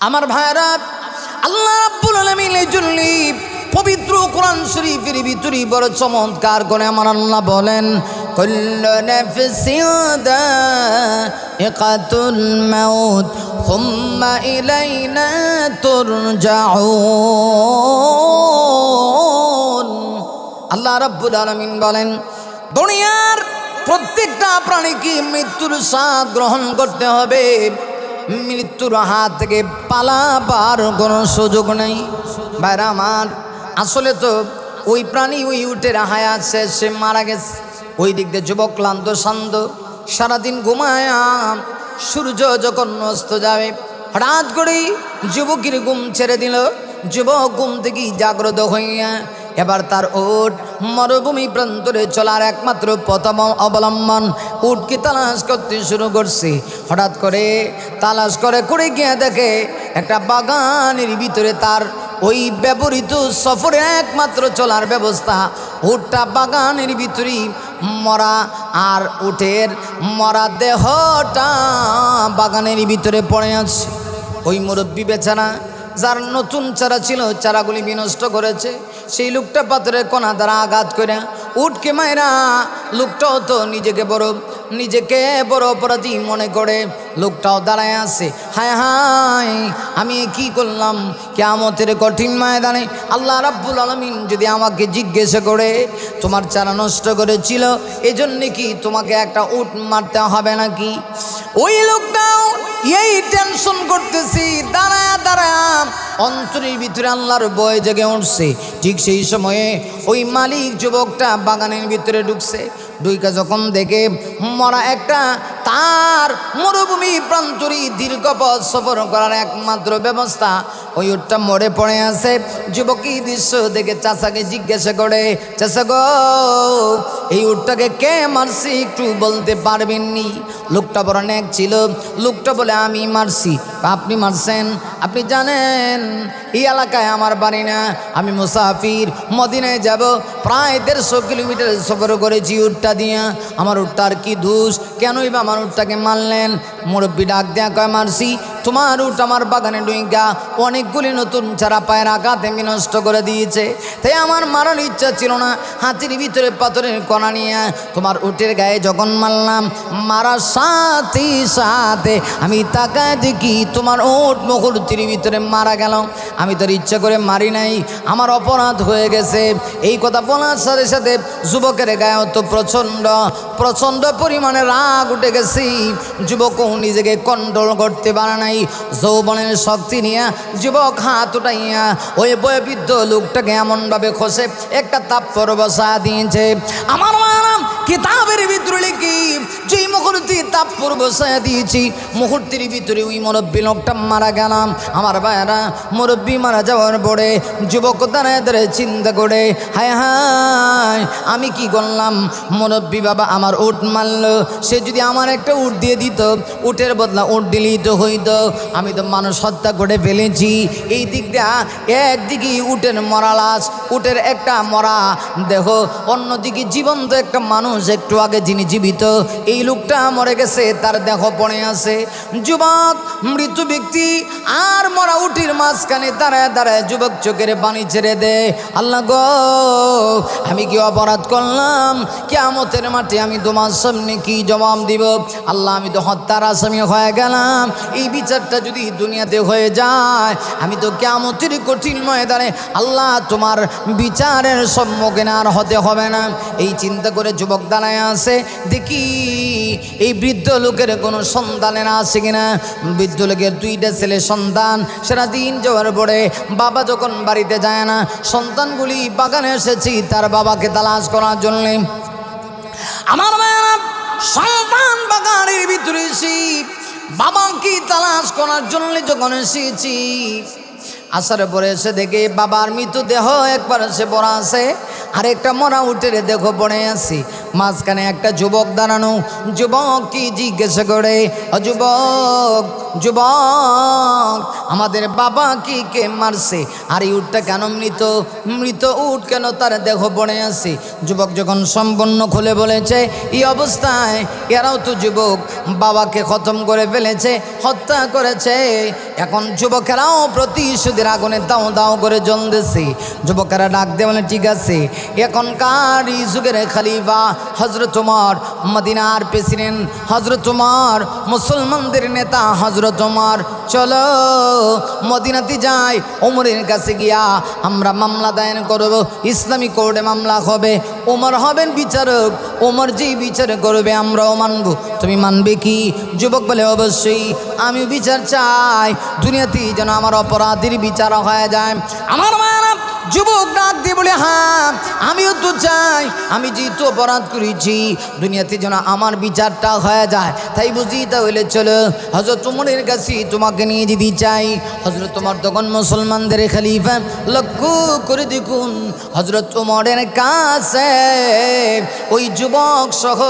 আমার ভাইরা আল্লাহ রাব্বুল আলামিনের জন্য পবিত্র কোরআন শরীফের ভিতরে বড় চমৎকার করে আমার আল্লাহ বলেন, কুল্লু নাফসিন দাইকাতুল মাউত থুম্মা ইলাইনা তুরজাউন। আল্লাহ রাব্বুল আলামিন বলেন, দুনিয়ার প্রত্যেকটা প্রাণীকে মৃত্যুর স্বাদ গ্রহণ করতে হবে। মৃত্যুর হাত থেকে পালাবার কোনো সুযোগ নেই। ভাইরা আমার, আসলে তো ওই প্রাণী ওই উটের হায়াত শেষ সে মারা গেছে। ওই দিক দিয়ে যুবক ক্লান্ত, শান্ত, সারাদিন ঘুমায়াম সূর্য যখন অস্ত যাবে, হঠাৎ করেই যুবকের ঘুম ছেড়ে দিল। যুবক ঘুম থেকেই জাগ্রত হইয়া এবার তার ওট মরুভূমি প্রান্তরে চলার একমাত্র প্রথম অবলম্বন। উটকে তালাশ করতে শুরু করছে? হঠাৎ করে তালাশ করে করে গিয়ে দেখে একটা বাগানের ভিতরে তার ওই ব্যবহৃত সফরে একমাত্র চলার ব্যবস্থা। উটটা বাগানের ভিতরেই মরা আর উটের মরা দেহটা বাগানের ভিতরে পড়ে আছে। ওই মুরব্বী বেচারা, যার নতুন চারা ছিল, চারাগুলি বিনষ্ট করেছে সেই লোকটা পাথরের কোনা দ্বারা আঘাত করে। উঠকে মায়েরা লোকটাও তো নিজেকে বড় নিজেকে বড় অপরাধী মনে করে। লোকটাও দাঁড়ায় আছে। হায় হায়, আমি কি করলাম? কেমতের কঠিন ময়দানে আল্লাহ রাব্বুল আলমিন যদি আমাকে জিজ্ঞেস করে, তোমার চারা নষ্ট করেছিল, এজন্যে কি তোমাকে একটা উট মারতে হবে নাকি? ওই লোকটাও এই টেনশন করতেছি, দাঁড়ায় দাঁড়ায়। অন্তরের ভিতরে আল্লাহর বয় জেগে উঠছে। ঠিক সেই সময়ে ওই মালিক যুবকটা বাগানের ভিতরে ঢুকছে। দুইকা যখন দেখে মরা একটা তার মরুভূমি প্রান্তরি দীর্ঘ পথ সফর করার একমাত্র ব্যবস্থা। ওই উঠটা মরে পড়ে আছে। যুবক দৃশ্য দেখে চাচাকে জিজ্ঞাসা করে, চাচা এই উটটাকে কে মারছি একটু বলতে পারবেননি লোকটা বড় ন্যাক ছিল। লোকটা বলে, আমি মারছি। আপনি মারছেন? আপনি জানেন, এই এলাকায় আমার বাড়ি না। আমি মুসাফির। মদিনায় যাব। প্রায় দেড়শো কিলোমিটার সফর করেছি উঠটা দিয়া। আমার উটটার কি দোষ? কেনই বা উটটাকে মারলেন। মুরব্বী ডাক দেয়া কয় মারছি। তোমার উঠ আমার বাগানে ডুইগা অনেকগুলি নতুন চারা পায়ের আঘাতে নষ্ট করে দিয়েছে। তাই আমার মারার ইচ্ছা ছিল না, হাতির ভিতরে পাথরের কণা নিয়ে তোমার উটের গায়ে যখন মারলাম, মারার সাথে সাথে আমি তাকায় দেখি তোমার ওট মুহূর্তের ভিতরে মারা গেল। আমি তোর ইচ্ছা করে মারি নাই, আমার অপরাধ হয়ে গেছে। এই কথা বলার সাথে সাথে যুবকের গায়ে অত প্রচণ্ড প্রচণ্ড পরিমাণে রাগ উঠে গেছি। যুবকও নিজেকে কন্ট্রোল করতে পারে নাই। যৌবনের শক্তি নিয়ে যুবক হাত উঠাইয়া ওই বয়বৃদ্ধ লোকটাকে এমনভাবে খসে একটা তাপ্পর বসা দিয়েছে। আমার মানাম কিতাবের ভিতরে লিখি যে মুহূর্তে তাপ্পর বসায় দিয়েছি, মুহূর্তের ভিতরে ওই মুরব্বী লোকটা মারা গেলাম। আমার ভাইয়েরা, মুরব্বী মারা যাওয়ার পরে যুবক দাঁড়ায় দাঁড়ায় চিন্তা করে, হায় হায়, আমি কি করলাম? মুরব্বী বাবা আমার উট মারলো। সে যদি আমার একটা উট দিয়ে দিত, উটের বদলা উট দিলেই তো হইতো। আমি তো মানুষ হত্যা করে ফেলেছি। এই দিকটা একদিকে উটের মরা লাশ, উটের একটা মরা দেখো অন্যদিকে জীবন্ত একটা মানুষ একটু আগে যিনি জীবিত, এই লোকটা মরে গেছে, তার দেহ পড়ে আছে। যুবক, মৃত ব্যক্তি, আর মরা উঠির মাঝখানে দাঁড়ায় দাঁড়ায় যুবক চোখের পানি ছেড়ে দে। আল্লাহ গো, আমি কি অপরাধ করলাম? কেমতের মাঠে আমি তোমার সামনে কি জবাব দিব? আল্লাহ, আমি তো হত্যার আসামি হয়ে গেলাম। এই বিচারটা যদি দুনিয়াতে হয়ে যায়, আমি তো কেমতের কঠিন ময়দানে আল্লাহ তোমার বিচারের সম্মুখীন আর হতে হবে না। এই চিন্তা করে যুবক দাঁড়ায় আছে, দেখি এই বৃদ্ধ লোকের কোনো সন্তানের আছে কিনা। বৃদ্ধ লোকের দুইটা ছেলে সন্তান সেটা দিন যাওয়ার পরে বাবা যখন বাড়িতে যায় না, সন্তানগুলি বাগানে এসেছি তার বাবাকে তালাশ করার জন্যে। আমার মায়েরা, সন্তান বাগানের ভিতরে এসি বাবাকে তালাশ করার জন্য যখন এসেছি, আসার পরে এসে দেখে বাবার মৃতদেহ একবার এসে পড়া আছে আর একটা মরা উঠে দেখো পড়ে আছি। মাঝখানে একটা যুবক দাঁড়ানো, যুবক কি জিজ্ঞেস করে? যুবক যুবক, আমাদের বাবা কি কে মারছে? আর এই উটটা কেন মৃত? মৃত উঠ কেন তার দেহ পড়ে আছে? যুবক যখন সম্পূর্ণ খুলে বলেছে, এই অবস্থায় এরাও তো যুবক, বাবাকে খতম করে ফেলেছে, হত্যা করেছে। এখন যুবকেরাও প্রতিশোধের আগুনে দাও দাও করে জ্বলতেছে। যুবকেরা ডাক বলে, ঠিক আছে, এখনকার এই যুগের খালিফা হজরত উমর, মদিনার প্রেসিডেন্ট হজরত উমর, মুসলমানদের নেতা হজরত উমর। চলো মদিনাতে যাই ওমরের কাছে গিয়া আমরা মামলা দায়ের করব, ইসলামী কোর্টে মামলা হবে। ওমর হবেন বিচারক ওমর যেই বিচার করবে আমরাও মানব। তুমি মানবে কি? যুবক বলে, অবশ্যই আমি বিচার চাই। দুনিয়াতেই যেন আমার অপরাধীর বিচার হয়ে যায়। আমার মায়েরা যুবক ডাক দিয়ে বলে হ্যাঁ আমিও তো চাই আমি যেহেতু অপরাধ করেছি, দুনিয়াতে যেন আমার বিচারটা হয়ে যায়। তাই বুঝি তাহলে চলো হজরত উমরের কাছে তোমাকে নিয়ে যেতে চাই। হজরত তোমার তখন মুসলমানদের খালিফা, লক্ষ্য করে দেখুন হজরত উমরের কাছে ওই যুবক সহ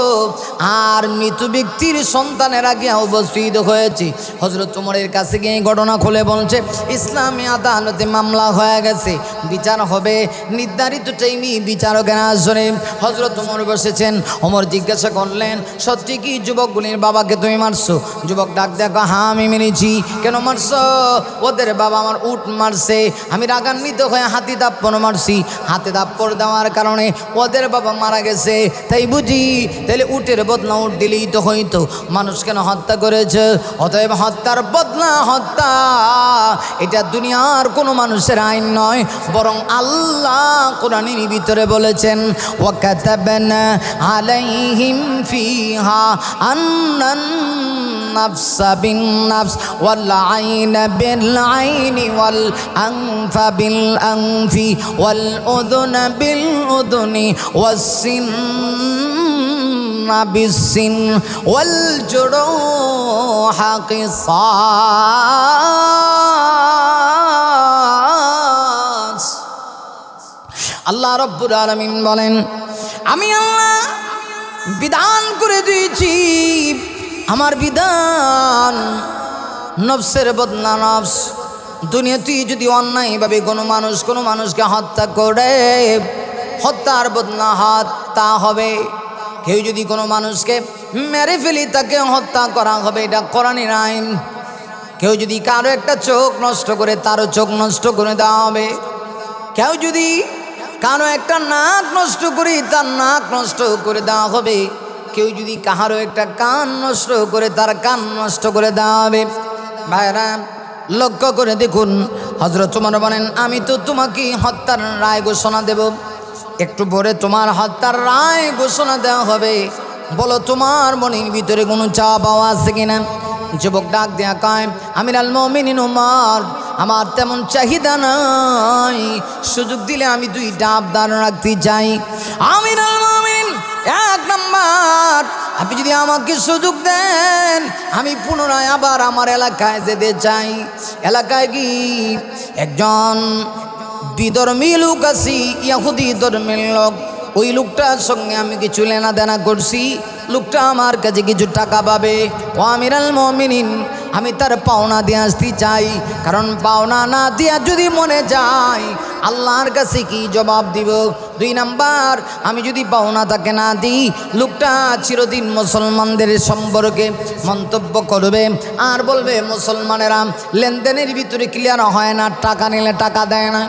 আর মৃত ব্যক্তির সন্তানের আগে উপস্থিত হয়েছে। হজরত উমরের কাছে গিয়ে ঘটনা খুলে বলছে, ইসলামী আদালতে মামলা হয়ে গেছে, বিচার হবে। নির্ধারিত টাইমে বিচারকের আসরে হজরত উমর বসেছেন। ওমর জিজ্ঞাসা করলেন, সত্যি কি যুবকগুলির বাবাকে তুমি মারছো? যুবক ডাক দেখো হ্যাঁ আমি মেরেছি। কেন মারছো? ওদের বাবা আমার উট মারছে। আমি রাগান্বিত হয়ে হাতি দাপ্পন মারছি। হাতে দাপ্পর দেওয়ার কারণে ওদের বাবা মারা গেছে। তাই বুঝি? তাহলে উটের বদলা উঠ দিলেই তো হইতো। মানুষ কেন হত্যা করেছে? অতএব হত্যার বদলা হত্যা। এটা দুনিয়ার কোনো মানুষের আইন নয়, বরং আল্লাহ কোরআনের ভিতরে বলেছেন ওয়াকাতাবানা আলাইহিম ফিহা আন্নান النفس بالنفس والعين بالعين والأنف بالأنف والأذن بالأذن والسن بالسن والجروح قصاص আল্লাহ রব্বুর আলমিন বলেন, আমি আল্লাহ বিধান করে দিয়েছি। আমার বিধান নফসের বদনা নফস। দুনিয়াতেই যদি অন্যায়ভাবে কোনো মানুষ কোনো মানুষকে হত্যা করে, হত্যার বদনা হত্যা হবে। কেউ যদি কোনো মানুষকে মেরে ফেলি, তাকে হত্যা করা হবে, এটা কোরআনের আইন কেউ যদি কারও একটা চোখ নষ্ট করে, তারও চোখ নষ্ট করে দেওয়া হবে। কেউ যদি কারও একটা নাক নষ্ট করে, তার নাক নষ্ট করে দেওয়া হবে। কেউ যদি কাহারও একটা কান নষ্ট করে, তার কান নষ্ট করে দেওয়া হবে। ভাইরা লক্ষ্য করে দেখুন হজরত তোমার বলেন, আমি তো তোমাকে হত্যার রায় ঘোষণা দেব। একটু পরে তোমার হত্যার রায় ঘোষণা দেওয়া হবে। বলো, তোমার মনের ভিতরে কোনো চাওয়া পাওয়া আছে কিনা? যুবক ডাক দেয়া কয় আমির আল মমিন আমার তেমন চাহিদা নাই। সুযোগ দিলে আমি দুই ডাব দান রাখতে চাই। আমির এক নম্বর। আপনি যদি আমাকে সুযোগ দেন, আমি পুনরায় আবার আমার এলাকায় যেতে চাই। এলাকায় কি একজন বিধর্মী লোক আছি, ইয়াহুদি ধর্মের লোক। ওই লোকটার সঙ্গে আমি কিছু লেনা দেনা করছি। লোকটা আমার কাছে কিছু টাকা পাবে। ও আমিরাল মমিনিন আমি তার পাওনা দিয়ে আসতে চাই। কারণ পাওনা না দিয়া যদি মনে যায়, আল্লাহর কাছে কি জবাব দিব? দুই নাম্বার, আমি যদি পাওনা তাকে না দিই, লোকটা চিরদিন মুসলমানদের সম্পর্কে মন্তব্য করবে আর বলবে, মুসলমানেরা লেনদেনের ভিতরে ক্লিয়ার হয় না, টাকা নিলে টাকা দেয় না।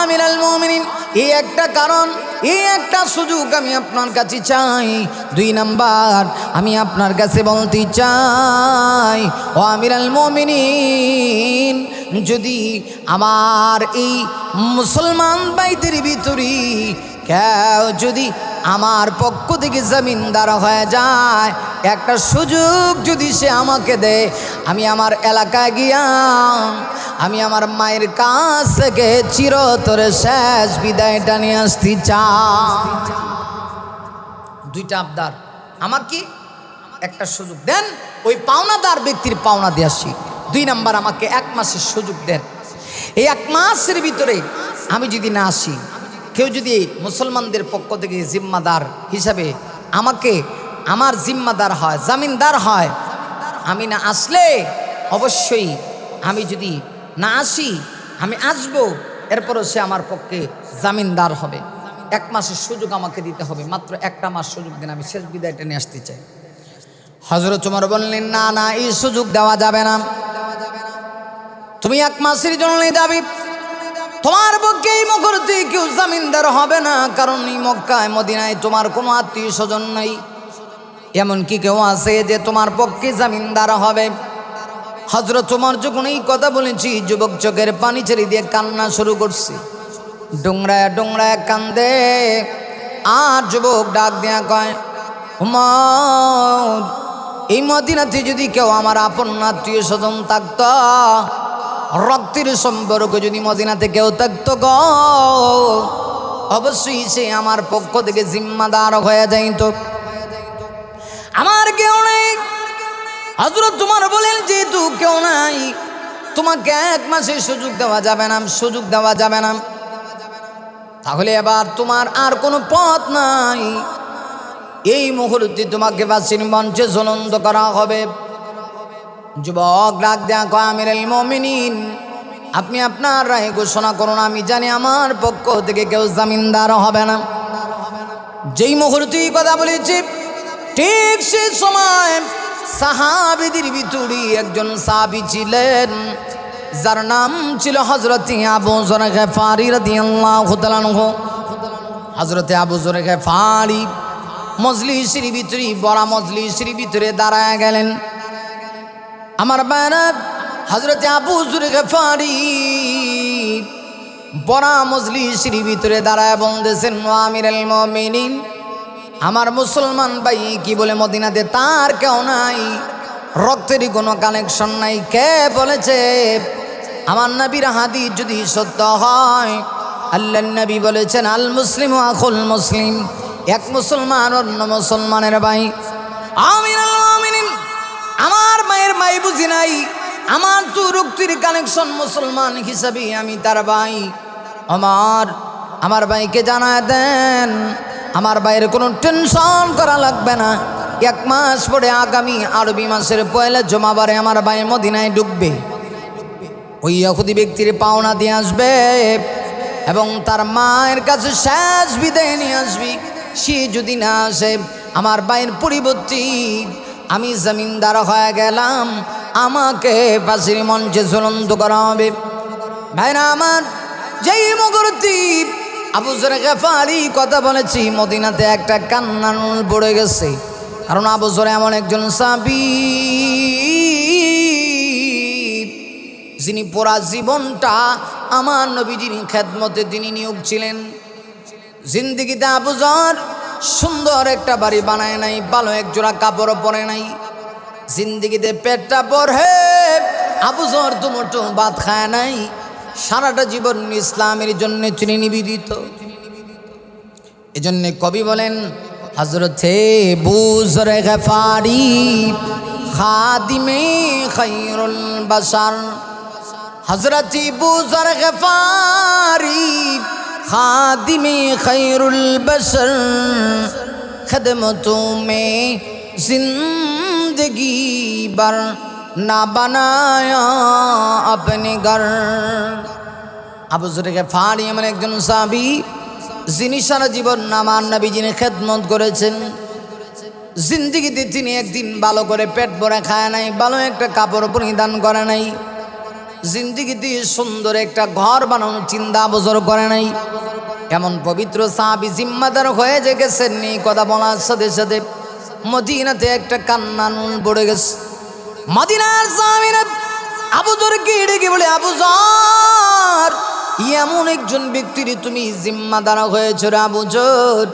আমিরাল মমিনিন এই একটা কারণ এই একটা সুযোগ আমি আপনার কাছে চাই। দুই নাম্বার, আমি আপনার কাছে বলতে চাই, ও আমিরাল মমিনিন, যদি আমার এই মুসলমান বাইদের ভিতরে কেউ যদি আমার পক্ষ থেকে জমিনদার হয়ে যায়, একটা সুযোগ যদি সে আমাকে দেয় আমি আমার এলাকায় গিয়া, আমি আমার মায়ের কাছ থেকে চিরতরে শেষ বিদায়টা নিয়ে আসতে চাই। দুইটা আবদার। আমার কি? একটা সুযোগ দেন, ওই পাওনাদার ব্যক্তির পাওনা দিয়ে আসি। দুই নাম্বার, আমাকে এক মাসের সুযোগ দেন। এই এক মাসের ভিতরে আমি যদি না আসি কেউ যদি মুসলমানদের পক্ষ থেকে জিম্মাদার হিসাবে আমাকে, আমার জিম্মাদার হয়, জামিনদার হয়, আমি না আসলে অবশ্যই আমি যদি না আসি, আমি আসব, এরপরও সে আমার পক্ষে জামিনদার হবে। এক মাসের সুযোগ আমাকে দিতে হবে, মাত্র একটা মাস সুযোগ দিন, আমি শেষ বিদায়টা নিয়ে আসতে চাই। হজরত তোমার বললেন, না না, এই সুযোগ দেওয়া যাবে না। তুমি এক মাসের জন্য যাবি তোমার পক্ষে এই মুহূর্তে কেউ জামিনদার হবে না, কারণ এই মক্কায়, মদিনায় তোমার কোনো আত্মীয় স্বজন নেই। এমন কি কেউ আছে যে তোমার পক্ষে জামিনদার হবে। হজরত তোমার যখন এই কথা বলেছি, যুবক চোখের পানি ছেড়ে দিয়ে কান্না শুরু করছি। ডোংরায় ডোংরায় কান্দে, আর যুবক ডাক দেয়া কয় এই মদিনাতে যদি কেউ আমার আপন আত্মীয় স্বজন থাকত রক্তের সম্পর্ক যদি মদিনাতে কেউ থাকতো গ, অবশ্যই সে আমার পক্ষ থেকে জিম্মাদার হয়ে যাইত। আমার কেউ নেই। হজরত তোমার বলেন, যেহেতু কেউ নাই, তোমাকে এক মাসে সুযোগ দেওয়া যাবে না, সুযোগ দেওয়া যাবে না। তাহলে এবার তোমার আর কোনো পথ নাই। এই মুহূর্তে তোমাকে বাসির মঞ্চে জ্বলন্ত করা হবে। যুবক, ডাক দেয়া আমির মমিনিন, আপনি আপনার রায় ঘোষণা করুন, আমি জানি আমার পক্ষ থেকে কেউ জামিনদার হবে না। যেই মুহূর্তে এই কথা বলেছি, ঠিক সে সময় সাহাবিদের ভিতরে একজন সাহাবি ছিলেন, যার নাম ছিল হজরত আবু জরে ফারি রাদিয়াল্লাহু হজরতে আবু জরে ফারি মজলিসের ভিতরে বড় মজলিসের ভিতরে দাঁড়ায় গেলেন। আমার বায়না হজরতে আবু জরে ফারি বড় মজলিসের ভিতরে দাঁড়ায় বলতেছেন আমির মমিনিন, আমার মুসলমান ভাই কি বলে মদিনাতে তার কেউ নাই? রক্তেরই কোনো কানেকশন নাই। কে বলেছে? আমার নবীর হাদি যদি সত্য হয় আল্লাহ নবী বলেছেন, আল মুসলিম আখুল মুসলিম। এক মুসলমান অন্য মুসলমানের ভাই আমিন আমার মায়ের মাই বুঝি নাই। আমার তো রক্তির কানেকশন মুসলমান হিসাবে আমি তার ভাই। আমার আমার ভাইকে জানায় দেন। আমার বাইরে কোনো টেনশন করা লাগবে না। এক মাস পরে আগামী আরবি মাসের পয়লা জমাবারে আমার ভাই মদিনায় ডুববে ওই ইহুদি ব্যক্তির পাওনা দিয়ে আসবে এবং তার মায়ের কাছে শেষ বিদায় নিয়ে আসবি। সে যদি না আসে, আমার ভাইয়ের পরিবর্তী আমি জমিনদার হয়ে গেলাম। আমাকে ফাঁসির মঞ্চে ঝুলন্ত করা হবে। ভাইরা আমার, যেই মুহূর্তে আবু জরে কথা বলেছি, মদিনাতে একটা কান্নার নুল পড়ে গেছে। কারণ আবু জরে এমন একজন সাবি। যিনি পুরা জীবনটা আমার নবীজির খেদমতে তিনি নিয়োগ ছিলেন। জিন্দিগিতে আবুজর সুন্দর একটা বাড়ি বানায় নাই, ভালো এক জোড়া কাপড়ও পরে নাই। জিন্দিগিতে পেটটা পরে আবুজর তুমটো ভাত খায় নাই। সারাটা জীবন ইসলামের জন্য তিনি নিবেদিত। এজন্য কবি বলেন হজরতে বুজরে গফারি খাদিমে খৈরুল বাসার হজরতি বুজর গফারি খাদিমে খৈরুল বসর খদমতো তুমি জিন্দগি বর না বানায়া আপনি গর। আবু জুরেকে ফাঁড়ি এমন একজন সাবি যিনি সারা জীবন নামান যিনি খেদমত করেছেন। জিন্দিগিতে তিনি একদিন ভালো করে পেট ভরে খায় নাই, ভালো একটা কাপড় পরিধান করে নাই। জিন্দিগিতে সুন্দর একটা ঘর বানানোর চিন্তা বজর করে নাই। এমন পবিত্র সাহাবি জিম্মাদার হয়ে যে গেছেন নি, কথা বলার সাথে সাথে মদিনাতে একটা কান্না নুন পড়ে গেছে। মদিনার সাহাবিরা আবু জরকে ডেকে বলে, আবু জর, এমন একজন ব্যক্তির তুমি জিম্মাদার হয়েছ রে আবু জর।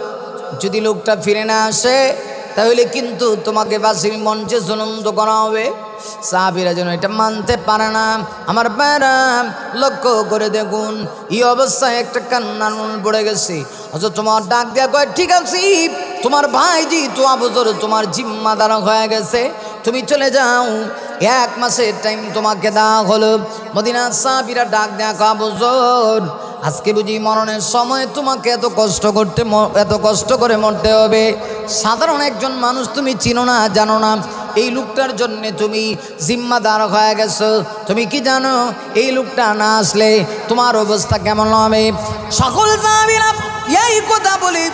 যদি লোকটা ফিরে না আসে, তাহলে কিন্তু তোমাকে বাসির মঞ্চে জনন্দ করা হবে। সাহাবিরা যেন এটা মানতে পারে না। আমার প্যারা লক্ষ্য করে দেখুন, এই অবস্থায় একটা কান্না নুন পড়ে গেছে। অথচ তোমার ডাক দেওয়া কয়, ঠিক আছে, তোমার ভাইজি তো আবজর তোমার জিম্মাদার হয়ে গেছে। তুমি চলে যাও, এক মাসের টাইম তোমাকে দেওয়া হলো। মদিনা সাহাবিরা ডাক দেওয়া কাবজর আজকে বুঝি মরণের সময় তোমাকে এত কষ্ট করতে এত কষ্ট করে মরতে হবে। সাধারণ একজন মানুষ তুমি চিনো না, জানো না। এই লোকটার জন্যে তুমি জিম্মাদার হয়ে গেছো। তুমি কি জানো, এই লোকটা না আসলে তোমার অবস্থা কেমন হবে? সকল এই কথা বলি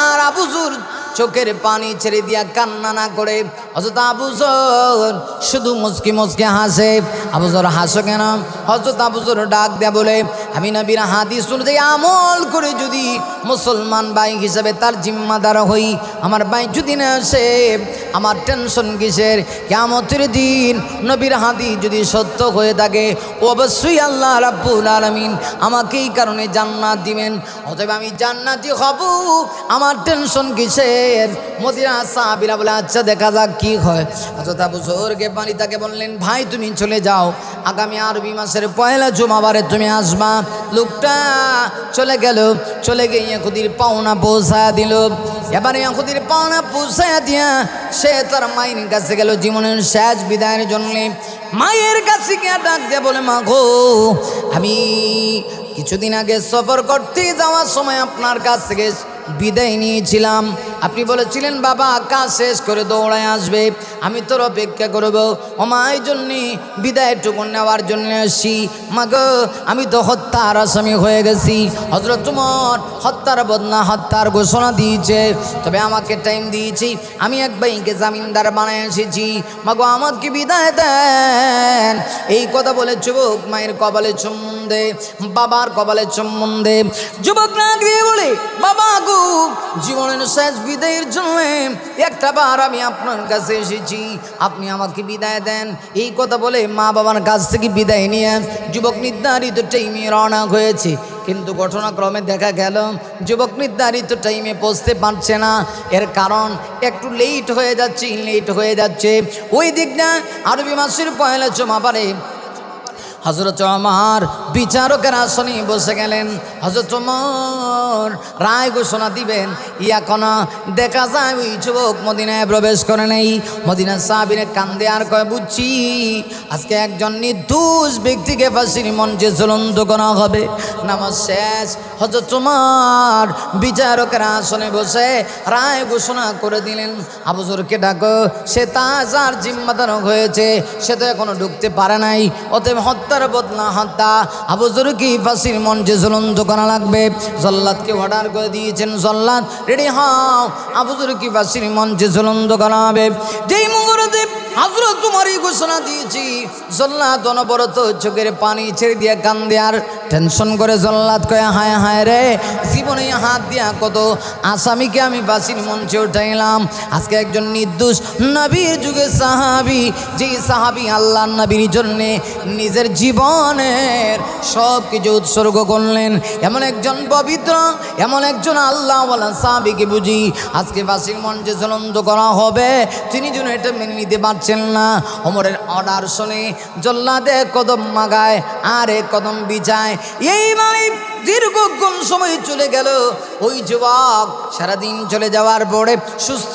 আর আবুজুর চোখের পানি ছেড়ে দিয়া কান্না না করে হজরত আবুজর শুধু মুসকি মুসকি হাসে। আবুজর হাসো কেন? হজরত আবুজর ডাক দেয়া বলে, আমি নবীর হাদিস অনুযায়ী আমল করে যদি মুসলমান ভাই হিসাবে তার জিম্মাদার হই, আমার ভাই যদি না আসে, আমার টেনশন কিসের? কেমতের দিন নবীর হাদি যদি সত্য হয়ে থাকে, অবশ্যই আল্লাহ রাব্বুল আলামিন আমাকে এই কারণে জান্নাত দিবেন। অতএব আমি জান্নাতি হব। আমার টেনশন কিসের? মদিনা সাহাবিরা বলে আচ্ছা দেখা যাক কি হয়। অযথা বুজুর্গে পানি তাকে বললেন, ভাই, তুমি চলে যাও। আগামী আরবি মাসের পয়লা জুমাবারে তুমি আসবা। লোকটা চলে গেল। চলে গিয়ে ইয়াকুদির পাওনা পৌঁছায় দিল। এবারে ইয়াকুদির পাওনা পৌঁছায় দিয়া সে তার মায়ের কাছে গেল। জীবনের শেষ বিদায়ের জন্য মায়ের কাছে গিয়ে ডাক দিয়ে বলে, মা গো, আমি কিছুদিন আগে সফর করতে যাওয়ার সময় আপনার কাছ থেকে বিদায় নিয়েছিলাম। আপনি বলেছিলেন, বাবা, কাজ শেষ করে দৌড়ায় আসবে। আমি তোর অপেক্ষা করব। ওমা, এই জন্যে বিদায়টুকু নেওয়ার জন্য আসছি। মাগো আমি তো হত্যার আসামি হয়ে গেছি। হজরত তোমার হত্যার বদনা হত্যার ঘোষণা দিয়েছে। তবে আমাকে টাইম দিয়েছি। আমি এক ভাইকে জামিনদার বানায় এসেছি। মাগো আমাকে বিদায় দেন। এই কথা বলে যুবক মায়ের কপালে সম্বন্ধে বাবার কপালে সম্বন্ধে যুবক না বলে, বাবা গো জীবনের শেষ বিদায়ের জন্য একটা বার আমি আপনার কাছে এসেছি। আপনি আমাকে বিদায় দেন। এই কথা বলে মা বাবার কাছ থেকে বিদায় নিয়ে যুবক নির্ধারিত টাইমে রওনা হয়েছে। কিন্তু ঘটনাক্রমে দেখা গেল, যুবক নির্ধারিত টাইমে পৌঁছতে পারছে না। এর কারণ একটু লেট হয়ে যাচ্ছে লেট হয়ে যাচ্ছে। ওই দিকটা আরবি মাসের পয়লা জমা পারে হজরত আমার বিচারকের আসনে বসে গেলেন। হজরত আমার রায় ঘোষণা দিবেন এখন দেখা যায় ওই যুবক মদিনায় প্রবেশ করে নেই। মদিনা সাহাবিনে কান্দে আর কয়, বুঝছি, আজকে একজন নির্দোষ ব্যক্তিকে ফাঁসির মঞ্চে জ্বলন্ত করা হবে। নামাজ শেষ। হজরত তোমার বিচারকের আসনে বসে রায় ঘোষণা করে দিলেন আবুজরকে ডাকো, সে তা যার জিম্মাদার হয়েছে, সে তো এখনও ঢুকতে পারে নাই, অতএব হত্যার বদলা হত্যা কি ফাঁসির মঞ্চে জ্বলন্ত করা লাগবে? জল্লাদকে অর্ডার করে দিয়েছেন জল্লাদ। রেডি হও। কি ফাঁসির মঞ্চে জ্বলন্ত করা হবে? যেই মুহূর্তে হজরত তোমারই ঘোষণা দিয়েছি, জল্লাদ অনবরত চোখের পানি ছেড়ে দিয়ে কান দেয়ার টেনশন করে জল্লাদ কয়ে, হায় হায় রে, জীবনে হাত দিয়া কত আসামিকে আমি বাসির মঞ্চে উঠাইলাম। আজকে একজন নির্দোষ নবীর যুগে সাহাবি, যেই সাহাবি আল্লাহ নবীর জন্যে নিজের জীবনের সব কিছু উৎসর্গ করলেন। এমন একজন পবিত্র, এমন একজন আল্লাহওয়ালা সাহাবিকে বুঝি আজকে বাসির মঞ্চে জ্বলন্ত করা হবে। তিনি যেন এটা মেনে নিতে পারছেন না। অমরের অর্ডার শুনে জল্লাদে কদম মাগায় আরে কদম বিজায়। এই মানে দীর্ঘক্ষণ সময় চলে গেল। ওই যুবক সারাদিন চলে যাওয়ার পরে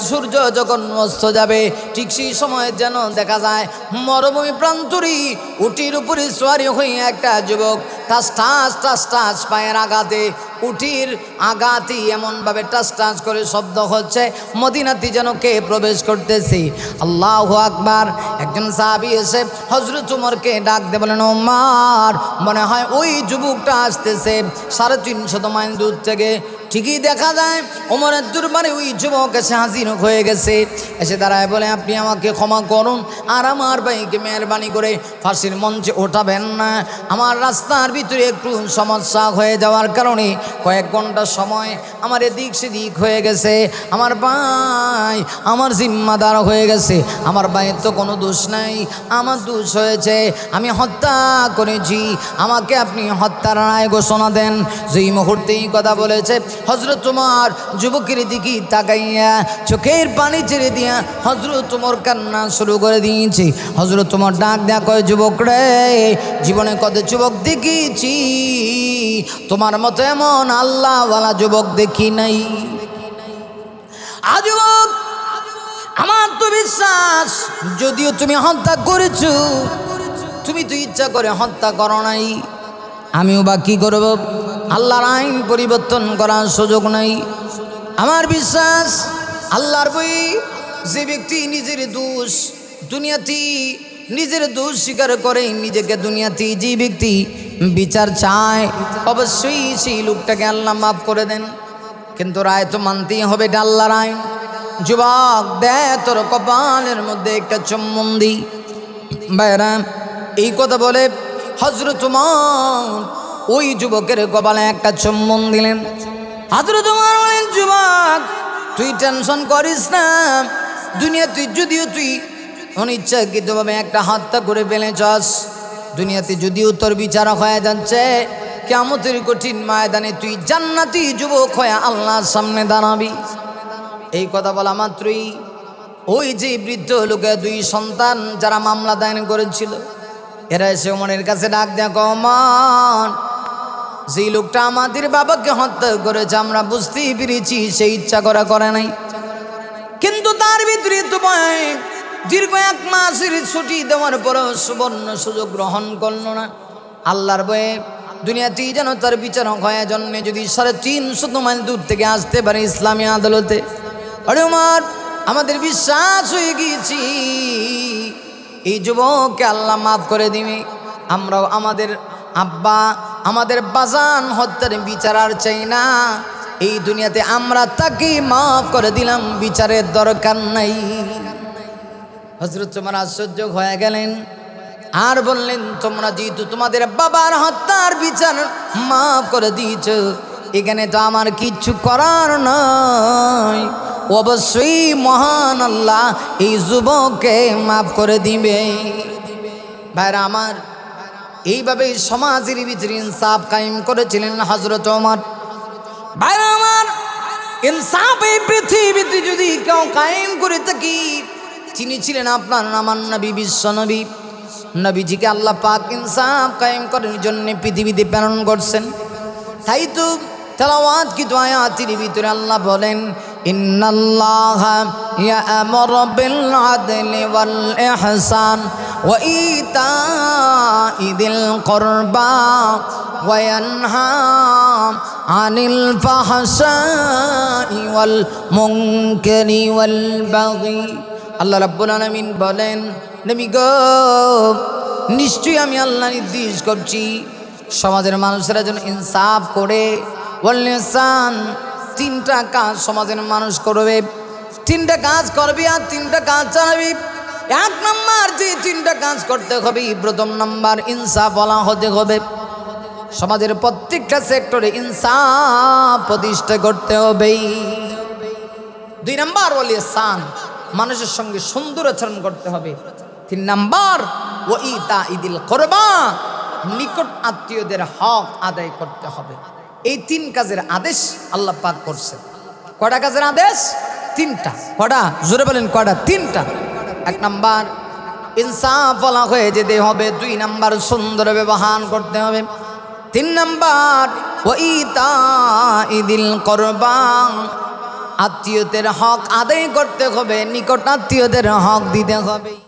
সূর্য যখন অস্ত যাবে, ঠিক সেই সময় যেন দেখা যায় মরুভূমি প্রান্তরি উটির উপরে সোয়ারি হয়ে একটা যুবক টাস টাস টাস টাস পায়ের আঘাতে উঠির আঘাতি এমনভাবে টাস টাস করে শব্দ হচ্ছে, মদিনাতি যেন কে প্রবেশ করতেছে। আল্লাহ আকবার, একজন সাহাবি এসে হজরত উমরকে ডাক দে বলেন, ওমার, মনে হয় ওই যুবকটা আসতেছে। সাড়ে তিনশত মাইল দূর থেকে ঠিকই দেখা যায়। ওমরের দুর্বারে ওই যুবক এসে হাজির হয়ে গেছে। এসে দাঁড়ায় বলে, আপনি আমাকে ক্ষমা করুন। আর আমার ভাইকে মেহরবানি করে ফাঁসির মঞ্চে ওঠাবেন না। আমার রাস্তার ভিতরে একটু সমস্যা হয়ে যাওয়ার কারণে কয়েক ঘণ্টা সময় আমার এদিক সেদিক হয়ে গেছে। আমার ভাই আমার জিম্মাদার হয়ে গেছে। আমার ভাইয়ের তো কোনো দোষ নাই। আমার দোষ হয়েছে, আমি হত্যা করেছি। আমাকে আপনি হত্যার রায় ঘোষণা দেন। যেই মুহূর্তেই কথা বলেছে হজরত তোমার যুবকের দিকে তাকাইয়া চোখের পানি ছেড়ে দিয়া হজরত তোমার কান্না শুরু করে দিয়েছে। হজরত তোমার ডাক দেয়া কয়, যুবক রে, জীবনে কত যুবক দেখিছি। তোমার মতো এমন আল্লাহওয়ালা যুবক দেখি নাই। আজব আমার তো বিশ্বাস, যদিও তুমি হত্যা করেছ, তুমি তো ইচ্ছা করে হত্যা করো নাই। আমিও বা কী করব? আল্লাহর আইন পরিবর্তন করার সুযোগ নাই। আমার বিশ্বাস, আল্লাহর বই, যে ব্যক্তি নিজের দোষ, দুনিয়াতে নিজের দোষ স্বীকার করে, নিজেকে দুনিয়াতে যে ব্যক্তি বিচার চায়, অবশ্যই সেই লোকটাকে আল্লাহ মাফ করে দেন। কিন্তু রায় তো মানতেই হবে, এটা আল্লাহর আইন। যুবক, দে তোর কপালের মধ্যে একটা চুম্বন দি। ভাইরা এই কথা বলে হজরত ওই যুবকের কপালে একটা চুম্বন দিলেন। হজরত যুবক, তুই টেনশন করিস না। দুনিয়া তুই যদিও তুই অনিচ্ছাকৃতভাবে একটা হত্যা করে ফেলেছস, দুনিয়াতে যদিও তোর বিচারক হয়ে যাচ্ছে কেমতের কঠিন ময়দানে তুই জান্নাতি যুবক হয়ে আল্লাহর সামনে দাঁড়াবি। এই কথা বলা মাত্রই ওই যে বৃদ্ধ লোকে দুই সন্তান যারা মামলা দায়ের করেছিল এরা এসে ওমরের কাছে ডাক দেয় কমান যেই লোকটা আমাদের বাবাকে হত্যা করেছে, আমরা বুঝতেই পেরেছি সেই ইচ্ছা করা করে নাই। কিন্তু তার ভিতরে তোমায় দীর্ঘ এক মাসের ছুটি দেওয়ার পরও সুবর্ণ সুযোগ গ্রহণ করল না। আল্লাহর বয়ে দুনিয়াতেই যেন তার বিচারক হয়ে জন্মে যদি সাড়ে তিনশত মাইল দূর থেকে আসতে পারে ইসলামী আদালতে। আরে আমার আমাদের বিশ্বাস হয়ে গিয়েছি। এই যুবককে আল্লাহ মাফ করে দিবে। আমরাও আমাদের আব্বা, আমাদের বাজান হত্যার বিচার আর চাই না। এই দুনিয়াতে আমরা তাকে মাফ করে দিলাম, বিচারের দরকার নাই। হজরত তোমার আশ্চর্য হয়ে গেলেন। আর বললেন, তোমরা যেহেতু তোমাদের বাবার হত্যার বিচার মাফ করে দিয়েছ, এখানে তো আমার কিচ্ছু করার নয় অবশ্যই মহান আল্লাহ এই যুবককে মাফ করে দিবে। ভাইরা আমার, এইভাবে সমাজের ভিতরে ইনসাফ কায়েম করেছিলেন হজরত ওমর। ভাইরা আমার, ইনসাফ এই পৃথিবীতে যদি কেউ কায়েম করে থাকি, তিনি ছিলেন আপনার আমার নবী, বিশ্ব নবী। নবীজিকে আল্লাহ পাক ইনসাফ কায়েম করার জন্য পৃথিবীতে প্রেরণ করছেন। তাই তো তেলাওয়াত কিন্তু আয়াতির ভিতরে আল্লাহ বলেন ইহসান ওয়া ইতাই দিল কুরবা ওয়া ইয়ানহা আনিল ফাহশাই ওয়াল মুনকারি ওয়াল বাগি আল্লাহ রাব্বুল আলামিন বলেন, নবী গো, নিশ্চয়ই আমি আল্লাহ নির্দেশ করছি। সমাজের মানুষেরা যেন ইনসাফ করে ওয়ালিসান তিনটা কাজ সমাজের মানুষ করবে। তিনটা কাজ করবি আর তিনটা কাজ চালাবি। এক নম্বর যে তিনটা কাজ করতে হবে, প্রথম নাম্বার ইনসাফ বলা হতে হবে। সমাজের প্রত্যেকটা সেক্টরে ইনসাফ প্রতিষ্ঠা করতে হবে। দুই নাম্বার বলি সান মানুষের সঙ্গে সুন্দর আচরণ করতে হবে। তিন নাম্বার ও ইতা ইদিল করবা, নিকট আত্মীয়দের হক আদায় করতে হবে। এই তিন কাজের আদেশ আল্লাহ পাক করছেন। কটা কাজের আদেশ? তিনটা। কটা জোরে বলেন কটা তিনটা। এক নাম্বার, ইনসাফ বলা হয়ে যেতে হবে। দুই নাম্বার, সুন্দর ব্যবহার করতে হবে। তিন নাম্বার ও ইতা ইদিল করবা আত্মীয়দের হক আদায় করতে হবে নিকট আত্মীয়দের হক দিতে হবে।